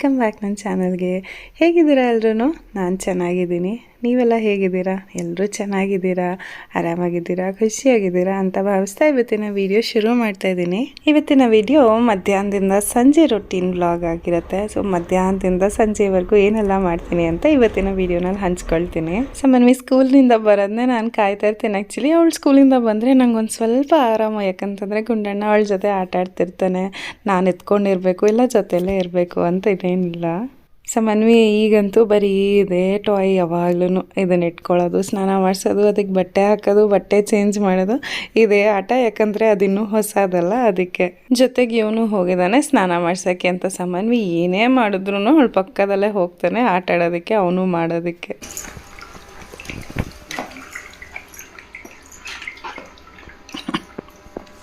Welcome back ನನ್ನ ಚಾನಲ್ಗೆ. ಹೇಗಿದ್ದೀರಾ ಎಲ್ಲರೂ ನಾನು ಚೆನ್ನಾಗಿದ್ದೀನಿ. ನೀವೆಲ್ಲ ಹೇಗಿದ್ದೀರಾ? ಎಲ್ಲರೂ ಚೆನ್ನಾಗಿದ್ದೀರಾ? ಆರಾಮಾಗಿದ್ದೀರಾ? ಖುಷಿಯಾಗಿದ್ದೀರಾ ಅಂತ ಭಾವಿಸ್ತಾ ಇವತ್ತಿನ ವಿಡಿಯೋ ಶುರು ಮಾಡ್ತಾ ಇದ್ದೀನಿ. ಇವತ್ತಿನ ವಿಡಿಯೋ ಮಧ್ಯಾಹ್ನದಿಂದ ಸಂಜೆ ರೊಟೀನ್ ಬ್ಲಾಗ್ ಆಗಿರುತ್ತೆ. ಸೊ ಮಧ್ಯಾಹ್ನದಿಂದ ಸಂಜೆವರೆಗೂ ಏನೆಲ್ಲ ಮಾಡ್ತೀನಿ ಅಂತ ಇವತ್ತಿನ ವಿಡಿಯೋನಲ್ಲಿ ಹಂಚ್ಕೊಳ್ತೀನಿ. ಸೊ ಮನ್ವಿ ಸ್ಕೂಲ್ನಿಂದ ಬರೋದನ್ನೇ ನಾನು ಕಾಯ್ತಾ ಇರ್ತೀನಿ ಆ್ಯಕ್ಚುಲಿ ಅವಳು ಸ್ಕೂಲಿಂದ ಬಂದರೆ ನಂಗೆ ಒಂದು ಸ್ವಲ್ಪ ಆರಾಮ. ಯಾಕಂತಂದರೆ ಗುಂಡಣ್ಣ ಅವಳ ಜೊತೆ ಆಟ ಆಡ್ತಿರ್ತಾನೆ. ನಾನು ಎತ್ಕೊಂಡಿರಬೇಕು ಇಲ್ಲ ಜೊತೆಯಲ್ಲೇ ಇರಬೇಕು ಅಂತ ಇದೇನಿಲ್ಲ. ಸೊ ಮನ್ವಿ ಈಗಂತೂ ಬರೀ ಇದೆ ಟಾಯ್ ಯಾವಾಗ್ಲೂ ಇದನ್ನ ಇಟ್ಕೊಳ್ಳೋದು, ಸ್ನಾನ ಮಾಡಿಸೋದು, ಅದಕ್ಕೆ ಬಟ್ಟೆ ಹಾಕೋದು, ಬಟ್ಟೆ ಚೇಂಜ್ ಮಾಡೋದು, ಇದೇ ಆಟ. ಯಾಕಂದರೆ ಅದಿನ್ನೂ ಹೊಸದಲ್ಲ, ಅದಕ್ಕೆ. ಜೊತೆಗೆ ಇವನು ಹೋಗಿದ್ದಾನೆ ಸ್ನಾನ ಮಾಡ್ಸೋಕ್ಕೆ ಅಂತ. ಸಮನ್ವಿ ಏನೇ ಮಾಡಿದ್ರು ಅವಳು ಪಕ್ಕದಲ್ಲೇ ಹೋಗ್ತಾನೆ ಆಟ ಆಡೋದಕ್ಕೆ, ಅವನು ಮಾಡೋದಕ್ಕೆ.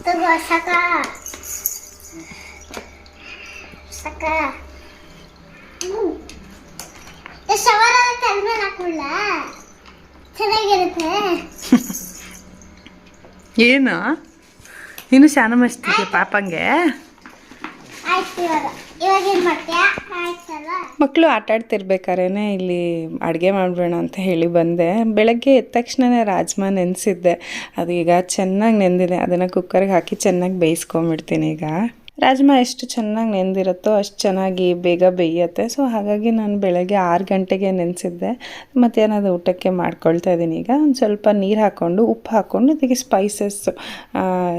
ತಗೋ ಸಕ. ಹಾಕೊಳ್ಳ ಚೆನ್ನಾಗಿರುತ್ತೆ. ಏನು? ನೀನು ಶಾನ ಮಾಡಿಸ್ತೀಯ ಪಾಪಂಗೆ? ಆಯ್ತು ಇವಾಗ. ಇವಾಗ ಏನು ಮಾಡ್ತೀಯಾ? ಆಯ್ತಲ್ಲ ಮಕ್ಕಳು ಆಟ ಆಡ್ತಿರ್ಬೇಕಾರೇನೆ ಇಲ್ಲಿ ಅಡುಗೆ ಮಾಡಬೇಡ ಅಂತ ಹೇಳಿ ಬಂದೆ. ಬೆಳಗ್ಗೆ ಎದ್ದ ತಕ್ಷಣನೇ ರಾಜ್ಮಾ ನೆನೆಸಿದ್ದೆ. ಅದು ಈಗ ಚೆನ್ನಾಗಿ ನೆಂದಿದೆ. ಅದನ್ನು ಕುಕ್ಕರ್ಗೆ ಹಾಕಿ ಚೆನ್ನಾಗಿ ಬೇಯಿಸ್ಕೊಂಬಿಡ್ತೀನಿ ಈಗ. ರಾಜ್ಮಾ ಎಷ್ಟು ಚೆನ್ನಾಗಿ ನೆಂದಿರುತ್ತೋ ಅಷ್ಟು ಚೆನ್ನಾಗಿ ಬೇಗ ಬೇಯತ್ತೆ. ಸೊ ಹಾಗಾಗಿ ನಾನು ಬೆಳಗ್ಗೆ ಆರು ಗಂಟೆಗೆ ನೆನೆಸಿದ್ದೆ. ಮಧ್ಯಾಹ್ನದ ಊಟಕ್ಕೆ ಮಾಡ್ಕೊಳ್ತಾ ಇದ್ದೀನಿ. ಈಗ ಒಂದು ಸ್ವಲ್ಪ ನೀರು ಹಾಕ್ಕೊಂಡು ಉಪ್ಪು ಹಾಕ್ಕೊಂಡು ಅದಕ್ಕೆ ಸ್ಪೈಸಸ್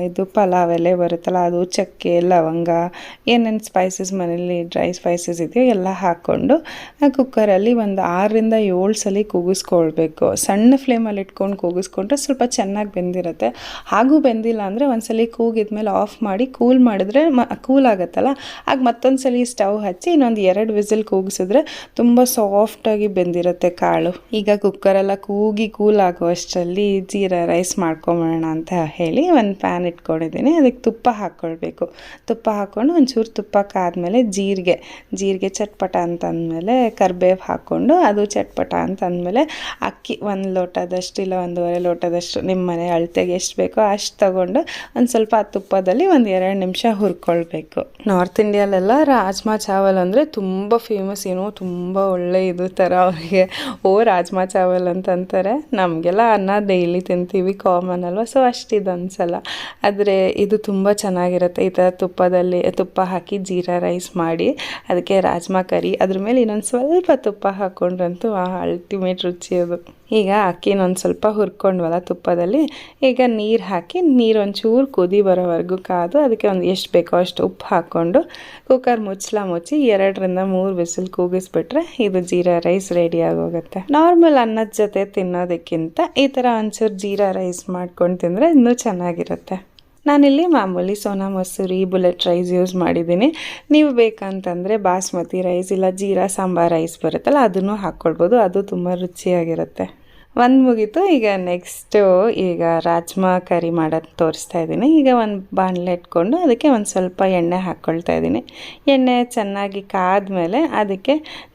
ಇದು ಪಲಾವ್ ಎಲೆ ಬರುತ್ತಲ್ಲ, ಅದು ಚಕ್ಕೆ, ಲವಂಗ, ಏನೇನು ಸ್ಪೈಸಸ್ ಮನೇಲಿ ಡ್ರೈ ಸ್ಪೈಸಸ್ ಇದೆಯೋ ಎಲ್ಲ ಹಾಕ್ಕೊಂಡು ಕುಕ್ಕರಲ್ಲಿ ಒಂದು ಆರರಿಂದ ಏಳು ಸಲ ಕೂಗಿಸ್ಕೊಳ್ಬೇಕು. ಸಣ್ಣ ಫ್ಲೇಮಲ್ಲಿ ಇಟ್ಕೊಂಡು ಕೂಗಿಸ್ಕೊಂಡ್ರೆ ಸ್ವಲ್ಪ ಚೆನ್ನಾಗಿ ಬೆಂದಿರುತ್ತೆ. ಹಾಗೂ ಬೆಂದಿಲ್ಲ ಅಂದರೆ ಒಂದ್ಸಲಿ ಕೂಗಿದ್ಮೇಲೆ ಆಫ್ ಮಾಡಿ ಕೂಲ್ ಮಾಡಿದ್ರೆ ಮ ಕೂಲ್ ಆಗುತ್ತಲ್ಲ? ಆಗ ಮತ್ತೊಂದು ಸಲ ಸ್ಟವ್ ಹಚ್ಚಿ ಇನ್ನೊಂದು ಎರಡು ವಿಸಿಲ್ ಕೂಗಿಸಿದ್ರೆ ತುಂಬ ಸಾಫ್ಟಾಗಿ ಬೆಂದಿರುತ್ತೆ ಕಾಳು. ಈಗ ಕುಕ್ಕರೆಲ್ಲ ಕೂಗಿ ಕೂಲ್ ಆಗೋ ಅಷ್ಟರಲ್ಲಿ ಜೀರಾ ರೈಸ್ ಮಾಡ್ಕೊಂಬೋಣ ಅಂತ ಹೇಳಿ ಒಂದು ಪ್ಯಾನ್ ಇಟ್ಕೊಂಡಿದ್ದೀನಿ. ಅದಕ್ಕೆ ತುಪ್ಪ ಹಾಕ್ಕೊಳ್ಬೇಕು. ತುಪ್ಪ ಹಾಕ್ಕೊಂಡು ಒಂಚೂರು ತುಪ್ಪ ಕಾದ್ಮೇಲೆ ಜೀರಿಗೆ ಜೀರಿಗೆ ಚಟ್ಪಟ ಅಂತ ಅಂದಮೇಲೆ ಕರ್ಬೇವು ಹಾಕ್ಕೊಂಡು ಅದು ಚಟ್ಪಟ ಅಂತ ಅಂದಮೇಲೆ ಅಕ್ಕಿ ಒಂದು ಲೋಟದಷ್ಟು ಇಲ್ಲ ಒಂದೂವರೆ ಲೋಟದಷ್ಟು ನಿಮ್ಮ ಮನೆ ಅಳತೆಗೆ ಎಷ್ಟು ಬೇಕೋ ಅಷ್ಟು ತಗೊಂಡು ಒಂದು ಸ್ವಲ್ಪ ತುಪ್ಪದಲ್ಲಿ ಒಂದು ಎರಡು ನಿಮಿಷ ಹುರ್ಕೊಳ್ಬೇಕು ನಾರ್ತ್ ಇಂಡಿಯಲ್ಲೆಲ್ಲ ರಾಜ್ಮಾ ಚಾವಲ್ ಅಂದರೆ ತುಂಬ ಫೇಮಸ್ ಏನೋ ತುಂಬ ಒಳ್ಳೆ ಇದು ಥರ ಅವರಿಗೆ. ಓ, ರಾಜ್ಮಾ ಚಾವಲ್ ಅಂತ ಅಂತಾರೆ ನಮಗೆಲ್ಲ ಅನ್ನ ಡೈಲಿ ತಿಂತೀವಿ ಕಾಮನ್ ಅಲ್ವಾ? ಸೊ ಅಷ್ಟು ಇದು ಅನ್ಸಲ್ಲ ಆದರೆ ಇದು ತುಂಬ ಚೆನ್ನಾಗಿರುತ್ತೆ. ಈ ಥರ ತುಪ್ಪದಲ್ಲಿ, ತುಪ್ಪ ಹಾಕಿ ಜೀರಾ ರೈಸ್ ಮಾಡಿ, ಅದಕ್ಕೆ ರಾಜ್ಮಾ ಕರಿ. ಅದ್ರ ಮೇಲೆ ಇನ್ನೊಂದು ಸ್ವಲ್ಪ ತುಪ್ಪ ಹಾಕ್ಕೊಂಡ್ರಂತೂ ಆ ಅಲ್ಟಿಮೇಟ್ ರುಚಿ ಅದು. ಈಗ ಅಕ್ಕಿನೊಂದು ಸ್ವಲ್ಪ ಹುರ್ಕೊಂಡ್ವಲ್ಲ ತುಪ್ಪದಲ್ಲಿ, ಈಗ ನೀರು ಹಾಕಿ ನೀರು ಒಂಚೂರು ಕುದಿ ಬರೋವರೆಗೂ ಕಾದು ಅದಕ್ಕೆ ಒಂದು ಎಷ್ಟು ಬೇಕೋ ಅಷ್ಟು ಉಪ್ಪು ಹಾಕ್ಕೊಂಡು ಕುಕ್ಕರ್ ಮುಚ್ಚಲ ಮುಚ್ಚಿ ಎರಡರಿಂದ ಮೂರು ಬಿಸಿಲು ಕೂಗಿಸ್ಬಿಟ್ರೆ ಇದು ಜೀರಾ ರೈಸ್ ರೆಡಿ ಆಗೋಗುತ್ತೆ. ನಾರ್ಮಲ್ ಅನ್ನದ ಜೊತೆ ತಿನ್ನೋದಕ್ಕಿಂತ ಈ ಥರ ಒಂಚೂರು ಜೀರಾ ರೈಸ್ ಮಾಡ್ಕೊಂಡು ತಿಂದರೆ ಇನ್ನೂ ಚೆನ್ನಾಗಿರುತ್ತೆ. ನಾನಿಲ್ಲಿ ಮಾಮೂಲಿ Sona Masoori, bullet rice use ಮಾಡಿದ್ದೀನಿ. ನೀವು ಬೇಕಂತಂದರೆ ಬಾಸ್ಮತಿ ರೈಸ್ ಇಲ್ಲ ಜೀರಾ ಸಾಂಬಾರ್ ರೈಸ್ ಬರುತ್ತಲ್ಲ, ಅದನ್ನು ಹಾಕ್ಕೊಳ್ಬೋದು. ಅದು ತುಂಬ ರುಚಿಯಾಗಿರುತ್ತೆ. ಒಂದು ಮುಗೀತು. ಈಗ ನೆಕ್ಸ್ಟು ಈಗ ರಾಜ್ಮಾ ಕರಿ ಮಾಡೋದು ತೋರಿಸ್ತಾ ಇದ್ದೀನಿ. ಈಗ ಒಂದು ಬಾಣಲೆ ಇಟ್ಕೊಂಡು ಅದಕ್ಕೆ ಒಂದು ಸ್ವಲ್ಪ ಎಣ್ಣೆ ಹಾಕ್ಕೊಳ್ತಾ ಇದ್ದೀನಿ. ಎಣ್ಣೆ ಚೆನ್ನಾಗಿ ಕಾದ್ಮೇಲೆ ಅದಕ್ಕೆ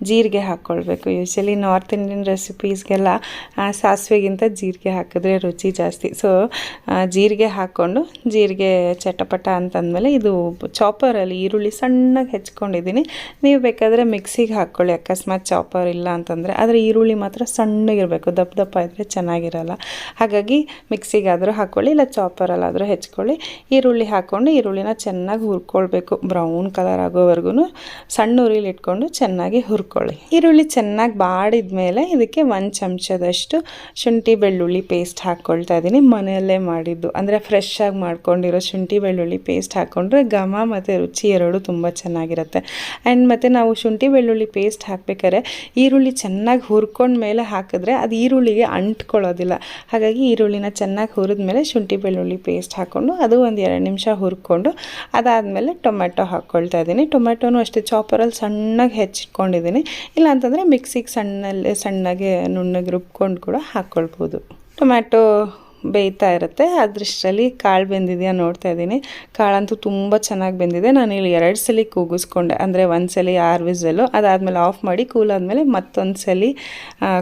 ಜೀರಿಗೆ ಹಾಕ್ಕೊಳ್ಬೇಕು ಯೂಶಲಿ ನಾರ್ತ್ ಇಂಡಿಯನ್ ರೆಸಿಪೀಸ್ಗೆಲ್ಲ ಸಾಸಿವೆಗಿಂತ ಜೀರಿಗೆ ಹಾಕಿದ್ರೆ ರುಚಿ ಜಾಸ್ತಿ. ಸೊ ಜೀರಿಗೆ ಹಾಕ್ಕೊಂಡು ಜೀರಿಗೆ ಚಟಪಟ ಅಂತಂದಮೇಲೆ ಇದು ಚಾಪರಲ್ಲಿ ಈರುಳ್ಳಿ ಸಣ್ಣಗೆ ಹೆಚ್ಕೊಂಡಿದ್ದೀನಿ. ನೀವು ಬೇಕಾದರೆ ಮಿಕ್ಸಿಗೆ ಹಾಕ್ಕೊಳ್ಳಿ ಅಕಸ್ಮಾತ್ ಚಾಪರ್ ಇಲ್ಲ ಅಂತಂದರೆ. ಆದರೆ ಈರುಳ್ಳಿ ಮಾತ್ರ ಸಣ್ಣಗಿರಬೇಕು. ದಪ್ಪ ದಪ್ಪ ಇದ್ದರೆ ಚೆನ್ನಾಗಿರಲ್ಲ. ಹಾಗಾಗಿ ಮಿಕ್ಸಿಗಾದರೂ ಹಾಕ್ಕೊಳ್ಳಿ ಇಲ್ಲ ಚಾಪರಲ್ಲಾದರೂ ಹೆಚ್ಕೊಳ್ಳಿ. ಈರುಳ್ಳಿ ಹಾಕ್ಕೊಂಡು ಈರುಳ್ಳಿನ ಚೆನ್ನಾಗಿ ಹುರ್ಕೊಳ್ಬೇಕು. ಬ್ರೌನ್ ಕಲರ್ ಆಗೋವರೆಗೂ ಸಣ್ಣ ಉರಿಲಿ ಇಟ್ಕೊಂಡು ಚೆನ್ನಾಗಿ ಹುರ್ಕೊಳ್ಳಿ. ಈರುಳ್ಳಿ ಚೆನ್ನಾಗಿ ಬಾಡಿದ ಮೇಲೆ ಇದಕ್ಕೆ ಒಂದು ಚಮಚದಷ್ಟು ಶುಂಠಿ ಬೆಳ್ಳುಳ್ಳಿ ಪೇಸ್ಟ್ ಹಾಕ್ಕೊಳ್ತಾ ಇದ್ದೀನಿ ಮನೆಯಲ್ಲೇ ಮಾಡಿದ್ದು. ಅಂದರೆ ಫ್ರೆಶ್ ಆಗಿ ಮಾಡ್ಕೊಂಡಿರೋ ಶುಂಠಿ ಬೆಳ್ಳುಳ್ಳಿ ಪೇಸ್ಟ್ ಹಾಕ್ಕೊಂಡ್ರೆ ಘಮ ಮತ್ತು ರುಚಿ ಎರಡು ತುಂಬ ಚೆನ್ನಾಗಿರುತ್ತೆ. ಆ್ಯಂಡ್ ಮತ್ತು ನಾವು ಶುಂಠಿ ಬೆಳ್ಳುಳ್ಳಿ ಪೇಸ್ಟ್ ಹಾಕ್ಬೇಕಾದ್ರೆ ಈರುಳ್ಳಿ ಚೆನ್ನಾಗಿ ಹುರ್ಕೊಂಡ ಮೇಲೆ ಹಾಕಿದ್ರೆ ಅದು ಈರುಳ್ಳಿಗೆ ಅಂಟ್ಕೊಳ್ಳೋದಿಲ್ಲ. ಹಾಗಾಗಿ ಈರುಳ್ಳಿನ ಚೆನ್ನಾಗಿ ಹುರಿದ್ಮೇಲೆ ಶುಂಠಿ ಬೆಳ್ಳುಳ್ಳಿ ಪೇಸ್ಟ್ ಹಾಕ್ಕೊಂಡು ಅದು ಒಂದು ಎರಡು ನಿಮಿಷ ಹುರ್ಕೊಂಡು ಅದಾದಮೇಲೆ ಟೊಮೆಟೊ ಹಾಕ್ಕೊಳ್ತಾ ಇದ್ದೀನಿ. ಟೊಮೆಟೊನೂ ಅಷ್ಟೇ ಚಾಪರಲ್ಲಿ ಸಣ್ಣಗೆ ಹೆಚ್ಚಿಟ್ಕೊಂಡಿದ್ದೀನಿ. ಇಲ್ಲ ಅಂತಂದರೆ ಮಿಕ್ಸಿಗೆ ಸಣ್ಣಲ್ಲೇ ಸಣ್ಣಗೆ ನುಣ್ಣಗೆ ರುಬ್ಕೊಂಡು ಕೂಡ ಹಾಕ್ಕೊಳ್ಬೋದು ಟೊಮ್ಯಾಟೊ ಬೇಯ್ತಾ ಇರುತ್ತೆ. ಅದೃಷ್ಟರಲ್ಲಿ ಕಾಳು ಬೆಂದಿದೆಯಾ ನೋಡ್ತಾ ಇದ್ದೀನಿ. ಕಾಳಂತೂ ತುಂಬ ಚೆನ್ನಾಗಿ ಬೆಂದಿದೆ. ನಾನು ಇಲ್ಲಿ ಎರಡು ಸಲ ಕೂಗಿಸ್ಕೊಂಡೆ. ಅಂದರೆ ಒಂದು ಸಲ ಆರು ವಿಸಲು ಅದಾದಮೇಲೆ ಆಫ್ ಮಾಡಿ ಕೂಲ್ ಆದಮೇಲೆ ಮತ್ತೊಂದು ಸಲ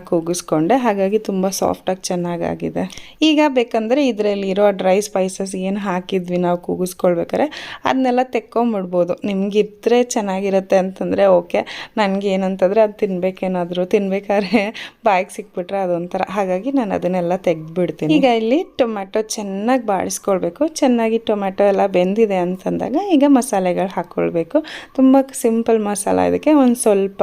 ಕೂಗಿಸ್ಕೊಂಡೆ. ಹಾಗಾಗಿ ತುಂಬ ಸಾಫ್ಟಾಗಿ ಚೆನ್ನಾಗಾಗಿದೆ. ಈಗ ಬೇಕಂದರೆ ಇದರಲ್ಲಿರೋ ಡ್ರೈ ಸ್ಪೈಸಸ್ ಏನು ಹಾಕಿದ್ವಿ ನಾವು ಕೂಗಿಸ್ಕೊಳ್ಬೇಕಾರೆ ಅದನ್ನೆಲ್ಲ ತೆಕ್ಕೊಂಬಿಡ್ಬೋದು. ನಿಮ್ಗೆ ಇದ್ರೆ ಚೆನ್ನಾಗಿರುತ್ತೆ ಅಂತಂದರೆ ಓಕೆ. ನನಗೆ ಏನಂತಂದರೆ ಅದು ತಿನ್ಬೇಕೇನಾದರೂ. ತಿನ್ಬೇಕಾದ್ರೆ ಬಾಯಿಗೆ ಸಿಕ್ಬಿಟ್ರೆ ಅದೊಂಥರ. ಹಾಗಾಗಿ ನಾನು ಅದನ್ನೆಲ್ಲ ತೆಗೆದ್ಬಿಡ್ತೀನಿ. ಈಗ ಇಲ್ಲಿ ಟೊಮ್ಯಾಟೊ ಚೆನ್ನಾಗಿ ಬಾಡಿಸ್ಕೊಳ್ಬೇಕು ಚೆನ್ನಾಗಿ ಟೊಮ್ಯಾಟೊ ಎಲ್ಲ ಬೆಂದಿದೆ ಅಂತಂದಾಗ ಈಗ ಮಸಾಲೆಗಳು ಹಾಕ್ಕೊಳ್ಬೇಕು ತುಂಬ ಸಿಂಪಲ್ ಮಸಾಲ ಇದಕ್ಕೆ. ಒಂದು ಸ್ವಲ್ಪ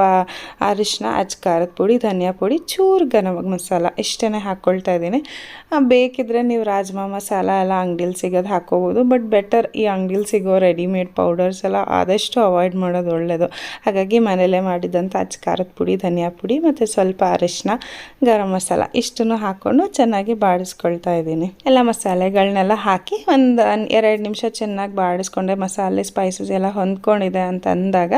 ಅರಿಶಿನ ಅಚ್ಕಾರದ ಪುಡಿ, ಧನಿಯಾ ಪುಡಿ, ಚೂರು ಗರಂ ಮಸಾಲ ಇಷ್ಟೇ ಹಾಕ್ಕೊಳ್ತಾ ಇದ್ದೀನಿ. ಬೇಕಿದ್ರೆ ನೀವು ರಾಜ್ಮಾ ಮಸಾಲ ಎಲ್ಲ ಅಂಗಡಿಲಿ ಸಿಗೋದು ಹಾಕ್ಕೋಬೋದು ಬಟ್ ಬೆಟರ್ ಈ ಅಂಗಡಿಲಿ ಸಿಗೋ ರೆಡಿಮೇಡ್ ಪೌಡರ್ಸ್ ಎಲ್ಲ ಆದಷ್ಟು ಅವಾಯ್ಡ್ ಮಾಡೋದು ಒಳ್ಳೆಯದು ಹಾಗಾಗಿ ಮನೇಲೇ ಮಾಡಿದಂಥ ಅಚ್ಕಾರದ ಪುಡಿ, ಧನಿಯಾ ಪುಡಿ ಮತ್ತು ಸ್ವಲ್ಪ ಅರಿಶಿನ ಗರಂ ಮಸಾಲ ಇಷ್ಟನ್ನು ಹಾಕ್ಕೊಂಡು ಚೆನ್ನಾಗಿ ಬಾಡಿಸ್ಕೊಳ್ತಾ ಇದ್ದೀನಿ. ಎಲ್ಲ ಮಸಾಲೆಗಳನ್ನೆಲ್ಲ ಹಾಕಿ ಒಂದು ಎರಡು ನಿಮಿಷ ಚೆನ್ನಾಗಿ ಬಾಡಿಸ್ಕೊಂಡೆ, ಮಸಾಲೆ ಸ್ಪೈಸಸ್ ಎಲ್ಲ ಹೊಂದ್ಕೊಂಡಿದೆ ಅಂತ ಅಂದಾಗ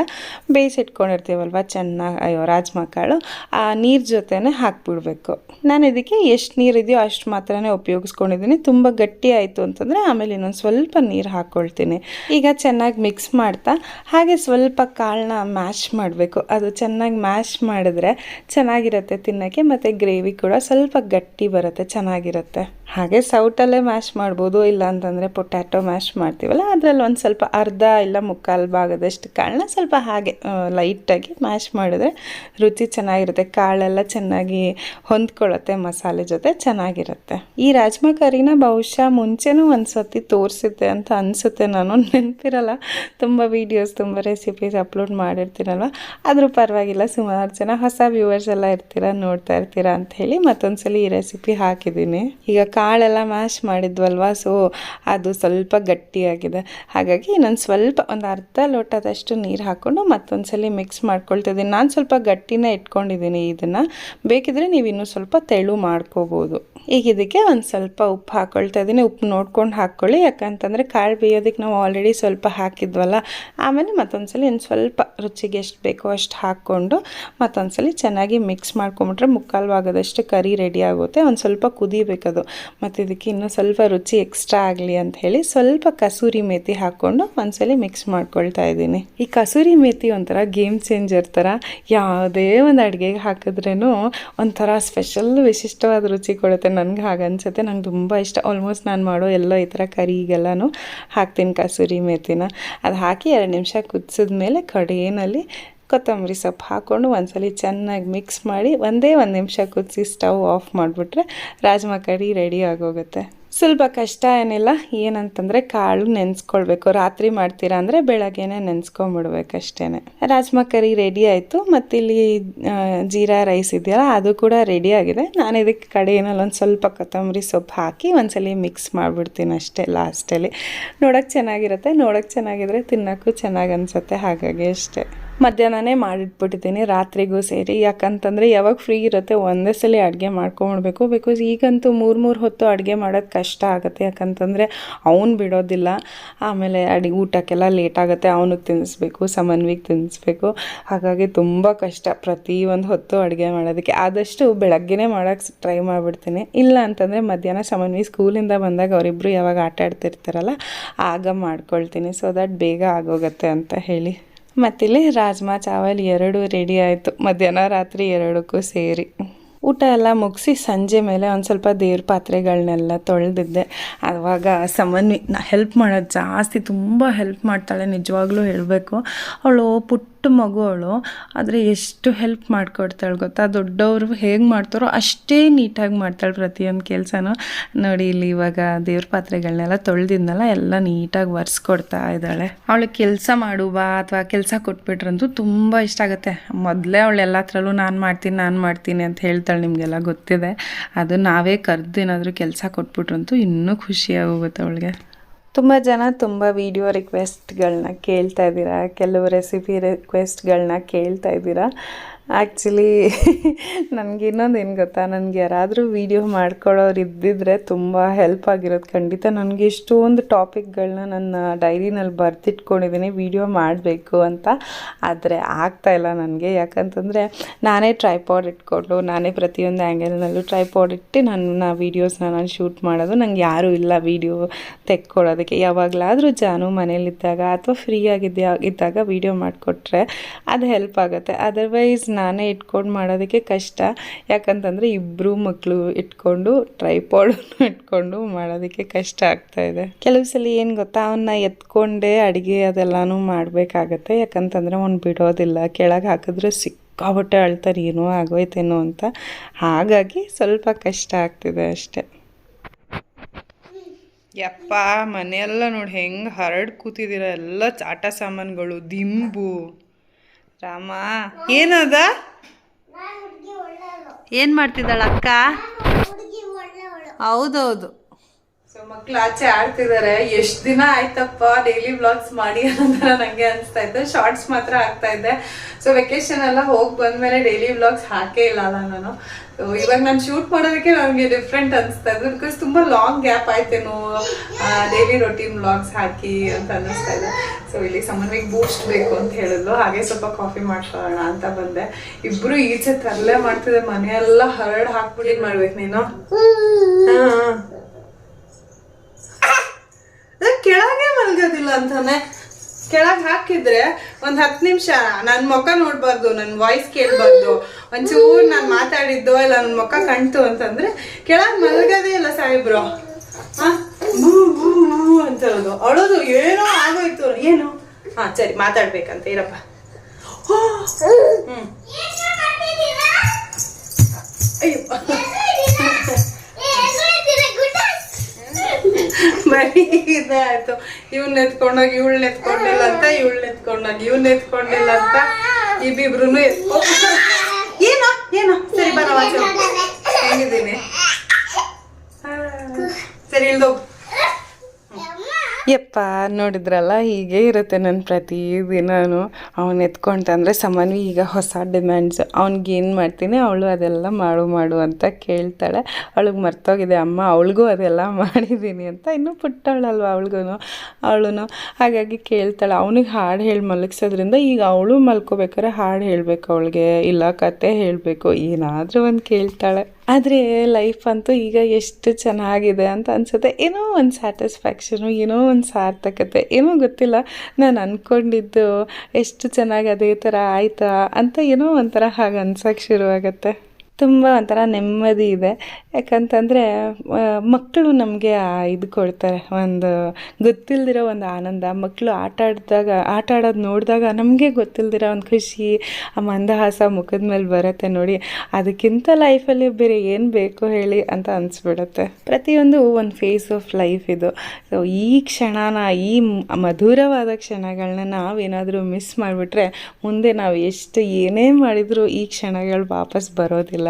ಬೇಯಿಸಿಟ್ಕೊಂಡಿರ್ತೀವಲ್ವ ಚೆನ್ನಾಗಿ ಅಯ್ಯೋ ರಾಜ್ಮಕ್ಕಳು ಕಾಳು ಆ ನೀರು ಜೊತೆನೇ ಹಾಕ್ಬಿಡ್ಬೇಕು. ನಾನು ಇದಕ್ಕೆ ಎಷ್ಟು ನೀರಿದೆಯೋ ಅಷ್ಟು ಮಾತ್ರನೇ ಉಪಯೋಗಿಸ್ಕೊಂಡಿದ್ದೀನಿ. ತುಂಬ ಗಟ್ಟಿ ಆಯಿತು ಅಂತಂದರೆ ಆಮೇಲೆ ಇನ್ನೊಂದು ಸ್ವಲ್ಪ ನೀರು ಹಾಕ್ಕೊಳ್ತೀನಿ ಈಗ ಚೆನ್ನಾಗಿ ಮಿಕ್ಸ್ ಮಾಡ್ತಾ, ಹಾಗೆ ಸ್ವಲ್ಪ ಕಾಳನ್ನ ಮ್ಯಾಶ್ ಮಾಡಬೇಕು. ಅದು ಚೆನ್ನಾಗಿ ಮ್ಯಾಶ್ ಮಾಡಿದ್ರೆ ಚೆನ್ನಾಗಿರುತ್ತೆ ತಿನ್ನೋಕ್ಕೆ, ಮತ್ತು ಗ್ರೇವಿ ಕೂಡ ಸ್ವಲ್ಪ ಗಟ್ಟಿ ಬರುತ್ತೆ, ಚೆನ್ನಾಗಿರುತ್ತೆ. ಹಾಗೆ ಸೌಟಲ್ಲೇ ಮ್ಯಾಶ್ ಮಾಡ್ಬೋದು ಇಲ್ಲ ಅಂತಂದರೆ ಪೊಟ್ಯಾಟೊ ಮ್ಯಾಶ್ ಮಾಡ್ತೀವಲ್ಲ, ಅದರಲ್ಲಿ ಒಂದು ಸ್ವಲ್ಪ ಅರ್ಧ ಇಲ್ಲ ಮುಕ್ಕಾಲು ಭಾಗದಷ್ಟು ಕಾಳನ್ನ ಸ್ವಲ್ಪ ಹಾಗೆ ಲೈಟಾಗಿ ಮ್ಯಾಶ್ ಮಾಡಿದ್ರೆ ರುಚಿ ಚೆನ್ನಾಗಿರುತ್ತೆ. ಕಾಳೆಲ್ಲ ಚೆನ್ನಾಗಿ ಹೊಂದ್ಕೊಳ್ಳುತ್ತೆ, ಮಸಾಲೆ ಜೊತೆ ಚೆನ್ನಾಗಿರುತ್ತೆ. ಈ ರಾಜ್ಮಾ ಕರಿನ ಬಹುಶಃ ಮುಂಚೆನೂ ಒಂದು ಸತಿ ತೋರಿಸಿದ್ದೆ ಅಂತ ಅನಿಸುತ್ತೆ. ನಾನು ನೆನಪಿರಲ್ಲ, ತುಂಬ ವೀಡಿಯೋಸ್ ತುಂಬ ರೆಸಿಪೀಸ್ ಅಪ್ಲೋಡ್ ಮಾಡಿರ್ತೀನಲ್ವ? ಆದರೂ ಪರವಾಗಿಲ್ಲ, ಸುಮಾರು ಜನ ಹೊಸ ವ್ಯೂವರ್ಸ್ ಎಲ್ಲ ಇರ್ತೀರ, ನೋಡ್ತಾ ಇರ್ತೀರಾ ಅಂತ ಹೇಳಿ ಮತ್ತೊಂದ್ಸಲಿ ಈ ರೆಸಿಪಿ ಹಾಕಿದ್ದೀನಿ. ಈಗ ಕಾಳೆಲ್ಲ ಮ್ಯಾಶ್ ಮಾಡಿದ್ವಲ್ವಾ? ಸೊ ಅದು ಸ್ವಲ್ಪ ಗಟ್ಟಿಯಾಗಿದೆ. ಹಾಗಾಗಿ ನಾನು ಸ್ವಲ್ಪ ಒಂದು ಅರ್ಧ ಲೋಟದಷ್ಟು ನೀರು ಹಾಕ್ಕೊಂಡು ಮತ್ತೊಂದ್ಸಲಿ ಮಿಕ್ಸ್ ಮಾಡ್ಕೊಳ್ತಿದ್ದೀನಿ. ನಾನು ಸ್ವಲ್ಪ ಗಟ್ಟಿನ ಇಟ್ಕೊಂಡಿದ್ದೀನಿ ಇದನ್ನು. ಬೇಕಿದ್ರೆ ನೀವು ಇನ್ನೂ ಸ್ವಲ್ಪ ತೆಳು ಮಾಡ್ಕೋಬೋದು. ಈಗ ಇದಕ್ಕೆ ಒಂದು ಸ್ವಲ್ಪ ಉಪ್ಪು ಹಾಕ್ಕೊಳ್ತಾ ಇದ್ದೀನಿ ಉಪ್ಪು ನೋಡ್ಕೊಂಡು ಹಾಕ್ಕೊಳ್ಳಿ ಯಾಕಂತಂದರೆ ಕಾಳು ಬೇಯೋದಕ್ಕೆ ನಾವು ಆಲ್ರೆಡಿ ಸ್ವಲ್ಪ ಹಾಕಿದ್ವಲ್ಲ, ಆಮೇಲೆ ಮತ್ತೊಂದ್ಸಲಿ ಇನ್ನು ಸ್ವಲ್ಪ ರುಚಿಗೆ ಎಷ್ಟು ಬೇಕೋ ಅಷ್ಟು ಹಾಕ್ಕೊಂಡು ಮತ್ತೊಂದ್ಸಲಿ ಚೆನ್ನಾಗಿ ಮಿಕ್ಸ್ ಮಾಡ್ಕೊಂಬಿಟ್ರೆ ಮುಕ್ಕಾಲು ಭಾಗದಷ್ಟು ಕರಿ ರೆಡಿ ಆಗುತ್ತೆ. ಒಂದು ಸ್ವಲ್ಪ ಕುದಿಬೇಕದು ಮತ್ತು ಇದಕ್ಕೆ ಇನ್ನೂ ಸ್ವಲ್ಪ ರುಚಿ ಎಕ್ಸ್ಟ್ರಾ ಆಗಲಿ ಅಂತ ಹೇಳಿ ಸ್ವಲ್ಪ ಕಸೂರಿ ಮೇತಿ ಹಾಕ್ಕೊಂಡು ಒಂದ್ಸಲಿ ಮಿಕ್ಸ್ ಮಾಡ್ಕೊಳ್ತಾ ಇದ್ದೀನಿ ಈ ಕಸೂರಿ ಮೇತಿ ಒಂಥರ ಗೇಮ್ ಚೇಂಜರ್ ಥರ ಯಾವುದೇ ಒಂದು ಅಡುಗೆಗೆ ಹಾಕಿದ್ರೇ ಒಂಥರ ಸ್ಪೆಷಲ್ ವಿಶಿಷ್ಟವಾದ ರುಚಿ ಕೊಡುತ್ತೆ. ನನಗೆ ಹಾಗೆ ಅನ್ಸುತ್ತೆ. ನಂಗೆ ತುಂಬ ಇಷ್ಟ. ಆಲ್ಮೋಸ್ಟ್ ನಾನು ಮಾಡೋ ಎಲ್ಲ ಈ ಥರ ಕರಿಗೆಲ್ಲನೂ ಹಾಕ್ತೀನಿ ಕಸೂರಿ ಮೇಥಿನ ಅದು ಹಾಕಿ ಎರಡು ನಿಮಿಷ ಕುದಿಸಿದ ಮೇಲೆ ಕಡೆಯಲ್ಲಿ ಕೊತ್ತಂಬರಿ ಸೊಪ್ಪು ಹಾಕ್ಕೊಂಡು ಒಂದ್ಸಲಿ ಚೆನ್ನಾಗಿ ಮಿಕ್ಸ್ ಮಾಡಿ ಒಂದೇ ಒಂದು ನಿಮಿಷ ಕುದಿಸಿ ಸ್ಟವ್ ಆಫ್ ಮಾಡಿಬಿಟ್ರೆ ರಾಜ್ಮಾ ಕರಿ ರೆಡಿ ಆಗೋಗುತ್ತೆ. ಸ್ವಲ್ಪ ಕಷ್ಟ ಏನಿಲ್ಲ, ಏನಂತಂದರೆ ಕಾಳು ನೆನೆಸ್ಕೊಳ್ಬೇಕು. ರಾತ್ರಿ ಮಾಡ್ತೀರಾ ಅಂದರೆ ಬೆಳಗ್ಗೆನೆ ನೆನೆಸ್ಕೊಂಬಿಡ್ಬೇಕಷ್ಟೇ ರಾಜ್ಮಾ ಕರಿ ರೆಡಿ ಆಯಿತು ಮತ್ತು ಇಲ್ಲಿ ಜೀರಾ ರೈಸ್ ಇದೆಯಲ್ಲ, ಅದು ಕೂಡ ರೆಡಿ ಆಗಿದೆ. ನಾನು ಇದಕ್ಕೆ ಕಡೆಯಲ್ಲಿ ಒಂದು ಸ್ವಲ್ಪ ಕೊತ್ತಂಬರಿ ಸೊಪ್ಪು ಹಾಕಿ ಒಂದ್ಸಲಿ ಮಿಕ್ಸ್ ಮಾಡಿಬಿಡ್ತೀನಿ ಅಷ್ಟೇ ಲಾಸ್ಟಲ್ಲಿ ನೋಡೋಕ್ಕೆ ಚೆನ್ನಾಗಿರುತ್ತೆ ನೋಡೋಕ್ಕೆ ಚೆನ್ನಾಗಿದ್ರೆ ತಿನ್ನೋಕ್ಕೂ ಚೆನ್ನಾಗಿ ಅನಿಸುತ್ತೆ ಹಾಗಾಗಿ ಅಷ್ಟೇ. ಮಧ್ಯಾಹ್ನನೇ ಮಾಡಿಟ್ಬಿಟ್ಟಿದ್ದೀನಿ, ರಾತ್ರಿಗೂ ಸೇರಿ. ಯಾಕಂತಂದರೆ ಯಾವಾಗ ಫ್ರೀ ಇರುತ್ತೆ ಒಂದೇ ಸಲ ಅಡುಗೆ ಮಾಡ್ಕೊಂಡ್ಬಿಡ್ಬೇಕು ಬಿಕಾಸ್ ಈಗಂತೂ ಮೂರು ಮೂರು ಹೊತ್ತು ಅಡುಗೆ ಮಾಡೋದು ಕಷ್ಟ ಆಗುತ್ತೆ. ಯಾಕಂತಂದರೆ ಅವ್ನು ಬಿಡೋದಿಲ್ಲ. ಆಮೇಲೆ ಅಡಿ, ಊಟಕ್ಕೆಲ್ಲ ಲೇಟ್ ಆಗುತ್ತೆ. ಅವನಿಗೆ ತಿನ್ನಿಸ್ಬೇಕು ಸಮನ್ವಿಗೆ ತಿನ್ನಿಸ್ಬೇಕು ಹಾಗಾಗಿ ತುಂಬ ಕಷ್ಟ. ಪ್ರತಿಯೊಂದು ಹೊತ್ತು ಅಡುಗೆ ಮಾಡೋದಕ್ಕೆ. ಆದಷ್ಟು ಬೆಳಗ್ಗೆನೇ ಮಾಡೋಕ್ಕೆ ಟ್ರೈ ಮಾಡಿಬಿಡ್ತೀನಿ. ಇಲ್ಲ ಅಂತಂದರೆ ಮಧ್ಯಾಹ್ನ ಸಮನ್ವಿ ಸ್ಕೂಲಿಂದ ಬಂದಾಗ ಅವರಿಬ್ಬರು ಯಾವಾಗ ಆಟ ಆಡ್ತಿರ್ತಾರಲ್ಲ, ಆಗ ಮಾಡ್ಕೊಳ್ತೀನಿ. ಸೊ ದಟ್ ಬೇಗ ಆಗೋಗುತ್ತೆ ಅಂತ ಹೇಳಿ. ಮತ್ತಿಲ್ಲಿ ರಾಜ್ಮಾ ಚಾವಲ್ ಎರಡು ರೆಡಿ ಆಯಿತು. ಮಧ್ಯಾಹ್ನ ರಾತ್ರಿ ಎರಡಕ್ಕೂ ಸೇರಿ. ಊಟ ಎಲ್ಲ ಮುಗಿಸಿ ಸಂಜೆ ಮೇಲೆ ಒಂದು ಸ್ವಲ್ಪ ದೇವ್ರ ಪಾತ್ರೆಗಳನ್ನೆಲ್ಲ ತೊಳೆದಿದ್ದೆ. ಆವಾಗ ಸಮನ್ವಿ ನಾ ಹೆಲ್ಪ್ ಮಾಡೋದು ಜಾಸ್ತಿ, ತುಂಬ ಹೆಲ್ಪ್ ಮಾಡ್ತಾಳೆ, ನಿಜವಾಗ್ಲೂ ಹೇಳಬೇಕು. ಅವಳು ಪುಟ್ಟ ಮಗು ಅವಳು. ಆದರೆ ಎಷ್ಟು ಹೆಲ್ಪ್ ಮಾಡಿಕೊಡ್ತಾಳೆ ಗೊತ್ತಾ? ದೊಡ್ಡವರು ಹೇಗೆ ಮಾಡ್ತಾರೋ ಅಷ್ಟೇ ನೀಟಾಗಿ ಮಾಡ್ತಾಳೆ ಪ್ರತಿಯೊಂದು ಕೆಲಸನೂ. ನೋಡಿ ಇಲ್ಲಿ ಇವಾಗ ದೇವ್ರ ಪಾತ್ರೆಗಳನ್ನೆಲ್ಲ ತೊಳೆದಿದ್ನಲ್ಲ, ಎಲ್ಲ ನೀಟಾಗಿ ಒರೆಸ್ಕೊಡ್ತಾ ಇದ್ದಾಳೆ. ಅವಳು ಕೆಲಸ ಮಾಡು ಬಾ ಅಥವಾ ಕೆಲಸ ಕೊಟ್ಬಿಟ್ರಂತೂ ತುಂಬ ಇಷ್ಟ ಆಗುತ್ತೆ. ಮೊದಲೇ ಅವಳು ಎಲ್ಲ ಥರಲ್ಲೂ ನಾನು ಮಾಡ್ತೀನಿ ನಾನು ಮಾಡ್ತೀನಿ ಅಂತ ಹೇಳ್ತಾಳೆ ನಿಮಗೆಲ್ಲ ಗೊತ್ತಿದೆ. ಅದು ನಾವೇ ಕರೆದು ಏನಾದರೂ ಕೆಲಸ ಕೊಟ್ಬಿಟ್ರಂತೂ ಇನ್ನೂ ಖುಷಿಯಾಗೋಗುತ್ತೆ ಅವಳಿಗೆ. ತುಂಬ ಜನ ತುಂಬ ವಿಡಿಯೋ ರಿಕ್ವೆಸ್ಟ್ಗಳನ್ನ ಕೇಳ್ತಾ ಇದ್ದೀರಾ? ಕೆಲವು ರೆಸಿಪಿ ರಿಕ್ವೆಸ್ಟ್ಗಳನ್ನ ಕೇಳ್ತಾ ಇದ್ದೀರಾ? ಆ್ಯಕ್ಚುಲಿ ನನಗೆ ಇನ್ನೊಂದು ಏನು ಗೊತ್ತಾ? ನನಗೆ ಯಾರಾದರೂ ವೀಡಿಯೋ ಮಾಡ್ಕೊಳ್ಳೋರು ಇದ್ದಿದ್ರೆ ತುಂಬ ಹೆಲ್ಪ್ ಆಗಿರೋದು. ಖಂಡಿತ ನನಗೆ ಇಷ್ಟೊಂದು ಟಾಪಿಕ್ಗಳನ್ನ ನನ್ನ ಡೈರಿನಲ್ಲಿ ಬರೆದಿಟ್ಕೊಂಡಿದ್ದೀನಿ ವೀಡಿಯೋ ಮಾಡಬೇಕು ಅಂತ. ಆದರೆ ಆಗ್ತಾಯಿಲ್ಲ ನನಗೆ. ಯಾಕಂತಂದರೆ ನಾನೇ ಟ್ರೈಪಾಡ್ ಇಟ್ಕೊಂಡು, ನಾನೇ ಪ್ರತಿಯೊಂದು ಆ್ಯಂಗಲ್ನಲ್ಲೂ ಟ್ರೈಪಾಡ್ ಇಟ್ಟು ನನ್ನ ವೀಡಿಯೋಸ್ನ ನಾನು ಶೂಟ್ ಮಾಡೋದು. ನಂಗೆ ಯಾರೂ ಇಲ್ಲ ವೀಡಿಯೋ ತೆಕ್ಕೊಳ್ಳೋದಕ್ಕೆ. ಯಾವಾಗಲಾದರೂ ಜಾನು ಮನೇಲಿದ್ದಾಗ ಅಥವಾ ಫ್ರೀ ಆಗಿದ್ದ ಇದ್ದಾಗ ವೀಡಿಯೋ ಮಾಡಿಕೊಟ್ರೆ ಅದು ಹೆಲ್ಪ್ ಆಗುತ್ತೆ. ಅದರ್ವೈಸ್ ನಾನೇ ಇಟ್ಕೊಂಡು ಮಾಡೋದಕ್ಕೆ ಕಷ್ಟ. ಯಾಕಂತಂದರೆ ಇಬ್ಬರು ಮಕ್ಕಳು ಇಟ್ಕೊಂಡು ಟ್ರೈಪಾಡ್ ಇಟ್ಕೊಂಡು ಮಾಡೋದಕ್ಕೆ ಕಷ್ಟ ಆಗ್ತಾ ಇದೆ. ಕೆಲವು ಸಲ ಏನು ಗೊತ್ತಾ ಅವನ್ನ ಎತ್ಕೊಂಡೇ ಅಡುಗೆ ಅದೆಲ್ಲನೂ ಮಾಡಬೇಕಾಗತ್ತೆ. ಯಾಕಂತಂದರೆ ಅವ್ನು ಬಿಡೋದಿಲ್ಲ. ಕೆಳಗೆ ಹಾಕಿದ್ರೆ ಸಿಕ್ಕಾಪಟ್ಟೆ ಅಳ್ತಾರೆ, ಏನೋ ಆಗೋಯ್ತೇನೋ ಅಂತ. ಹಾಗಾಗಿ ಸ್ವಲ್ಪ ಕಷ್ಟ ಆಗ್ತಿದೆ ಅಷ್ಟೆ. ಯಪ್ಪ, ಮನೆಯೆಲ್ಲ ನೋಡಿ ಹೆಂಗೆ ಹರಡ್ ಕೂತಿದ್ದೀರ ಎಲ್ಲ ಚಾಟ ಸಾಮಾನುಗಳು, ದಿಂಬು. ರಾಮ ಏನದ? ಏನು ಮಾಡ್ತಿದ್ದಾಳ ಅಕ್ಕ ಹೌದೌದು. ಮಕ್ಳು ಆಚೆ ಆಡ್ತಿದ್ದಾರೆ ಎಷ್ಟು ದಿನ ಆಯ್ತಪ್ಪ ಡೈಲಿ ವ್ಲಾಗ್ಸ್ ಮಾಡಿ ಅಂತ ನಂಗೆ ಅನಿಸ್ತಾ ಇತ್ತು. ಶಾರ್ಟ್ಸ್ ಮಾತ್ರ ಆಗ್ತಾ ಇದ್ದೆ. ಸೊ ವೆಕೇಶನ್ ಎಲ್ಲ ಹೋಗಿ ಬಂದ್ಮೇಲೆ ಡೈಲಿ ವ್ಲಾಗ್ಸ್ ಹಾಕೇ ಇಲ್ಲ ಅಲ್ಲ ನಾನು. ಸೊ ಇವಾಗ ನಾನು ಶೂಟ್ ಮಾಡೋದಕ್ಕೆ ನನಗೆ ಡಿಫ್ರೆಂಟ್ ಅನಿಸ್ತಾ ಇದೆ ಬಿಕಾಸ್ ತುಂಬಾ ಲಾಂಗ್ ಗ್ಯಾಪ್ ಆಯ್ತೇನೋ ಡೈಲಿ ರೊಟೀನ್ ವ್ಲಾಗ್ಸ್ ಹಾಕಿ ಅಂತ ಅನ್ನಿಸ್ತಾ ಇದೆ ಸೊ ಇಲ್ಲಿ ಸಮನ್ವಿಗೆ ಬೂಸ್ಟ್ ಬೇಕು ಅಂತ ಹೇಳಿದ್ಲು. ಹಾಗೆ ಸ್ವಲ್ಪ ಕಾಫಿ ಮಾಡ್ಕೊಳ್ಳೋಣ ಅಂತ ಬಂದೆ. ಇಬ್ರು ಈಚೆ ತರಲೆ ಮಾಡ್ತಿದೆ ಮನೆಯೆಲ್ಲ ಹರಡ್ ಹಾಕ್ಬಿಟ್ಟು ಮಾಡ್ಬೇಕು ನೀನು ಹಾ. ಅದ್ ಮಲ್ಗೋದಿಲ್ಲ ಅಂತಾನೆ ಕೆಳಗೆ ಹಾಕಿದ್ರೆ ಒಂದು ಹತ್ತು ನಿಮಿಷ ನನ್ನ ಮುಖ ನೋಡಬಾರ್ದು ನನ್ನ ವಾಯ್ಸ್ ಕೇಳಬಾರ್ದು, ಒಂಚೂರು ನಾನು ಮಾತಾಡಿದ್ದು ಇಲ್ಲ ನನ್ನ ಮುಖ ಕಣ್ತು ಅಂತಂದ್ರೆ ಕೆಳಗೆ ಮಲಗೋದೇ ಇಲ್ಲ ಸಾಹೇಬ್ರು. ಅಂತ ಹೇಳೋದು. ಅಳೋದು ಏನೋ ಆಗೋಯ್ತು. ಏನು? ಹಾ, ಸರಿ, ಮಾತಾಡ್ಬೇಕಂತ, ಇರಪ್ಪ. ಹ್ಮ್? ಅಯ್ಯಪ್ಪ ಬರೀ ಇದೇ ಆಯ್ತು. ಇವ್ನ ಎತ್ಕೊಂಡೋಗಿ ಇವಳನ್ನ ಎತ್ಕೊಂಡಿಲ್ಲ ಅಂತ ಇವಳನ್ನ ಎತ್ಕೊಂಡೋಗಿ ಇವ್ನ ಎತ್ಕೊಂಡಿಲ್ಲ ಅಂತ ಇಬ್ಬಿಬ್ರು ಏನೋ ಏನೋ. ಸರಿ ಬರವಾಗ ಹೆಂಗಿದ್ದೀನಿ. ಸರಿ ಇಳ್ದೋಗು ಯಪ್ಪ, ನೋಡಿದ್ರಲ್ಲ, ಹೀಗೆ ಇರುತ್ತೆ ನನ್ನ ಪ್ರತಿದಿನನೂ. ಅವನು ಎತ್ಕೊಂತಂದರೆ ಸಮನ್ವಿ ಈಗ ಹೊಸ ಡಿಮ್ಯಾಂಡ್ಸ್ ಅವ್ನಿಗೆ ಏನು ಮಾಡ್ತೀನಿ, ಅವಳು ಅದೆಲ್ಲ ಮಾಡು ಮಾಡು ಅಂತ ಕೇಳ್ತಾಳೆ. ಅವಳಿಗೆ ಮರ್ತೋಗಿದೆ ಅಮ್ಮ, ಅವಳಿಗೂ ಅದೆಲ್ಲ ಮಾಡಿದ್ದೀನಿ ಅಂತ ಇನ್ನೂ ಪುಟ್ಟವಳಲ್ವ ಅವಳಿಗೂ ಅವಳು ಹಾಗಾಗಿ ಕೇಳ್ತಾಳೆ, ಅವನಿಗೆ ಹಾಡು ಹೇಳಿ ಮಲಗಿಸೋದ್ರಿಂದ ಈಗ ಅವಳು ಮಲ್ಕೋಬೇಕಾದ್ರೆ ಹಾಡು ಹೇಳಬೇಕು ಅವಳಿಗೆ, ಇಲ್ಲ ಕತೆ ಹೇಳಬೇಕು, ಏನಾದರೂ ಒಂದು ಕೇಳ್ತಾಳೆ. ಆದರೆ ಲೈಫ್ ಅಂತೂ ಈಗ ಎಷ್ಟು ಚೆನ್ನಾಗಿದೆ ಅಂತ ಅನಿಸುತ್ತೆ. ಏನೋ ಒಂದು ಸ್ಯಾಟಿಸ್ಫ್ಯಾಕ್ಷನು ಏನೋ ಒಂದು ಸಾರ್ಥಕತೆ, ಏನೋ ಗೊತ್ತಿಲ್ಲ. ನಾನು ಅಂದ್ಕೊಂಡಿದ್ದು ಎಷ್ಟು ಚೆನ್ನಾಗಿ ಅದೇ ಥರ ಆಯಿತಾ ಅಂತ ಏನೋ ಒಂಥರ ಹಾಗೆ ಅನ್ಸೋಕ್ಕೆ ಶುರುವಾಗತ್ತೆ. ತುಂಬ ಒಂಥರ ನೆಮ್ಮದಿ ಇದೆ. ಯಾಕಂತಂದರೆ ಮಕ್ಕಳು ನಮಗೆ ಇದು ಕೊಡ್ತಾರೆ. ಒಂದು ಗೊತ್ತಿಲ್ದಿರೋ ಒಂದು ಆನಂದ. ಮಕ್ಕಳು ಆಟ ಆಡಿದಾಗ, ಆಟ ಆಡೋದು ನೋಡಿದಾಗ ನಮಗೆ ಗೊತ್ತಿಲ್ದಿರೋ ಒಂದು ಖುಷಿ, ಆ ಮಂದಹಾಸ ಮುಖದ ಮೇಲೆ ಬರುತ್ತೆ ನೋಡಿ. ಅದಕ್ಕಿಂತ ಲೈಫಲ್ಲಿ ಬೇರೆ ಏನು ಬೇಕು ಹೇಳಿ ಅಂತ ಅನಿಸ್ಬಿಡುತ್ತೆ. ಪ್ರತಿಯೊಂದು ಒಂದು ಫೇಸ್ ಆಫ್ ಲೈಫ್ ಇದು. ಸೊ ಈ ಕ್ಷಣನ, ಈ ಮಧುರವಾದ ಕ್ಷಣಗಳನ್ನ ನಾವೇನಾದರೂ ಮಿಸ್ ಮಾಡಿಬಿಟ್ರೆ, ಮುಂದೆ ನಾವು ಎಷ್ಟು ಏನೇ ಮಾಡಿದರೂ ಈ ಕ್ಷಣಗಳು ವಾಪಸ್ ಬರೋದಿಲ್ಲ.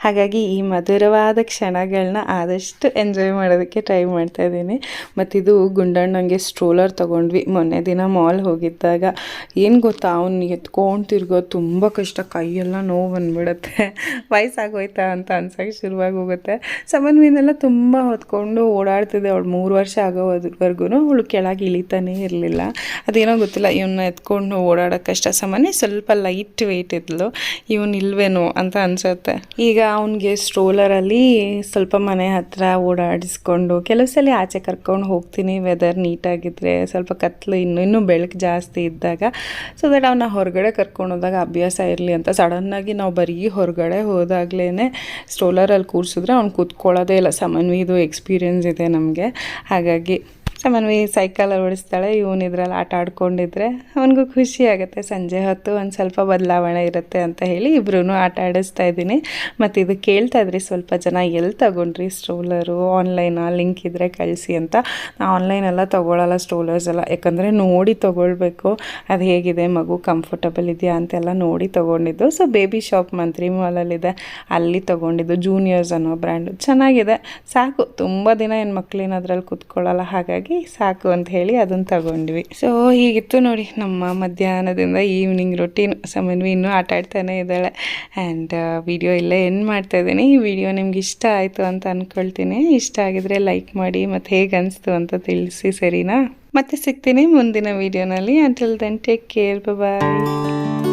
ಹಾಗಾಗಿ ಈ ಮಧುರವಾದ ಕ್ಷಣಗಳನ್ನ ಆದಷ್ಟು ಎಂಜಾಯ್ ಮಾಡೋದಕ್ಕೆ ಟ್ರೈ ಮಾಡ್ತಾ ಇದ್ದೀನಿ. ಮತ್ತಿದು ಗುಂಡಣ್ಣಂಗೆ ಸ್ಟ್ರೋಲರ್ ತೊಗೊಂಡ್ವಿ. ಮೊನ್ನೆ ದಿನ ಮಾಲ್ ಹೋಗಿದ್ದಾಗ. ಏನು ಗೊತ್ತಾ, ಅವ್ನು ಎತ್ಕೊಂಡು ತಿರ್ಗೋ ತುಂಬ ಕಷ್ಟ. ಕೈಯೆಲ್ಲ ನೋವು ಬಂದ್ಬಿಡುತ್ತೆ. ವಯಸ್ಸಾಗೋಯ್ತಾ ಅಂತ ಅನ್ಸೋಕ್ಕೆ ಶುರುವಾಗಿ ಹೋಗುತ್ತೆ. ಸಮನ್ವಿನೆಲ್ಲ ತುಂಬ ಹೊತ್ಕೊಂಡು ಓಡಾಡ್ತಿದ್ದೆ ಅವಳು ಮೂರು ವರ್ಷ ಆಗೋವರೆಗೂ ಅವಳು ಕೆಳಗೆ ಇಳಿತಾನೇ ಇರಲಿಲ್ಲ. ಅದೇನೋ ಗೊತ್ತಿಲ್ಲ ಇವನ್ನ ಎತ್ಕೊಂಡು ಓಡಾಡೋಕ್ಕಷ್ಟ ಸಾಮಾನ್ಯ ಸ್ವಲ್ಪ ಲೈಟ್ ವೆಯ್ಟ್ ಇದ್ಲು. ಇವನು ಇಲ್ವೇನೋ ಅಂತ ಅನ್ಸುತ್ತೆ. ಈಗ ಅವನಿಗೆ ಸ್ಟ್ರೋಲರಲ್ಲಿ ಸ್ವಲ್ಪ ಮನೆ ಹತ್ರ ಓಡಾಡಿಸ್ಕೊಂಡು ಕೆಲವು ಸಲ ಆಚೆ ಕರ್ಕೊಂಡು ಹೋಗ್ತೀನಿ. ವೆದರ್ ನೀಟಾಗಿದ್ದರೆ ಸ್ವಲ್ಪ ಕತ್ಲು ಇನ್ನು, ಇನ್ನೂ ಬೆಳಕು ಜಾಸ್ತಿ ಇದ್ದಾಗ ಸೊ ದಟ್ ಅವನ್ನ ಹೊರಗಡೆ ಕರ್ಕೊಂಡು ಹೋದಾಗ ಅಭ್ಯಾಸ ಇರಲಿ ಅಂತ. ಸಡನ್ನಾಗಿ ನಾವು ಬರೀ ಹೊರಗಡೆ ಹೋದಾಗಲೇ ಸ್ಟ್ರೋಲರಲ್ಲಿ ಕೂರಿಸಿದ್ರೆ ಅವ್ನು ಕೂತ್ಕೊಳ್ಳೋದೇ ಇಲ್ಲ. ಸಮನ್ವಿದು ಎಕ್ಸ್ಪೀರಿಯೆನ್ಸ್ ಇದೆ ನಮಗೆ. ಹಾಗಾಗಿ ಸಮನ್ವಿ ಸೈಕಲ್ ಓಡಿಸ್ತಾಳೆ, ಇವನು ಇದ್ರಲ್ಲಿ ಆಟ ಆಡ್ಕೊಂಡಿದ್ರೆ ಅವನಿಗೂ ಖುಷಿ ಆಗುತ್ತೆ. ಸಂಜೆ ಹೊತ್ತು ಒಂದು ಸ್ವಲ್ಪ ಬದಲಾವಣೆ ಇರುತ್ತೆ ಅಂತ ಹೇಳಿ ಇಬ್ರು ಆಟ ಆಡಿಸ್ತಾ ಇದ್ದೀನಿ. ಮತ್ತು ಇದು ಕೇಳ್ತಾ ಇದ್ರಿ, ಸ್ವಲ್ಪ ಜನ ಎಲ್ಲಿ ತಗೊಂಡ್ರಿ? ಸ್ಟ್ರೋಲರು ಆನ್ಲೈನ ಲಿಂಕ್ ಇದ್ದರೆ ಕಳಿಸಿ ಅಂತ. ಆನ್ಲೈನೆಲ್ಲ ತೊಗೊಳಲ್ಲ ಸ್ಟ್ರೋಲರ್ಸ್ ಎಲ್ಲ. ಯಾಕಂದರೆ ನೋಡಿ ತೊಗೊಳ್ಬೇಕು. ಅದು ಹೇಗಿದೆ? ಮಗು ಕಂಫರ್ಟಬಲ್ ಇದೆಯಾ? ಅಂತೆಲ್ಲ ನೋಡಿ ತೊಗೊಂಡಿದ್ದು. ಸೊ ಬೇಬಿ ಶಾಪ್ ಮಂತ್ರಿ ಮಾಲಲ್ಲಿದೆ ಅಲ್ಲಿ ತೊಗೊಂಡಿದ್ದು. ಜೂನಿಯರ್ಸ್ ಅನ್ನೋ ಬ್ರ್ಯಾಂಡು ಚೆನ್ನಾಗಿದೆ. ಸಾಕು. ತುಂಬ ದಿನ ಏನು ಮಕ್ಕಳೇನು ಅದರಲ್ಲಿ ಕೂತ್ಕೊಳ್ಳಲ್ಲ. ಹಾಗಾಗಿ ಹಾಗಾಗಿ ಸಾಕು ಅಂತ ಹೇಳಿ ಅದನ್ನು ತಗೊಂಡ್ವಿ. ಸೊ ಹೀಗಿತ್ತು ನೋಡಿ ನಮ್ಮ ಮಧ್ಯಾಹ್ನದಿಂದ ಈವ್ನಿಂಗ್ ರೊಟೀನ್ ಸಮನ್ವಿ ಇನ್ನೂ ಆಟ ಆಡ್ತಾನೆ ಇದ್ದಾಳೆ. ಆ್ಯಂಡ್ ವಿಡಿಯೋ ಇಲ್ಲೇ ಎಂಡ್ ಮಾಡ್ತಾ ಇದ್ದೀನಿ. ಈ ವಿಡಿಯೋ ನಿಮ್ಗೆ ಇಷ್ಟ ಆಯಿತು ಅಂತ ಅಂದ್ಕೊಳ್ತೀನಿ ಇಷ್ಟ ಆಗಿದ್ರೆ ಲೈಕ್ ಮಾಡಿ ಮತ್ತು ಹೇಗೆ ಅನಿಸ್ತು ಅಂತ ತಿಳಿಸಿ, ಸರಿನಾ? ಮತ್ತೆ ಸಿಗ್ತೀನಿ ಮುಂದಿನ ವಿಡಿಯೋನಲ್ಲಿ until then take care bye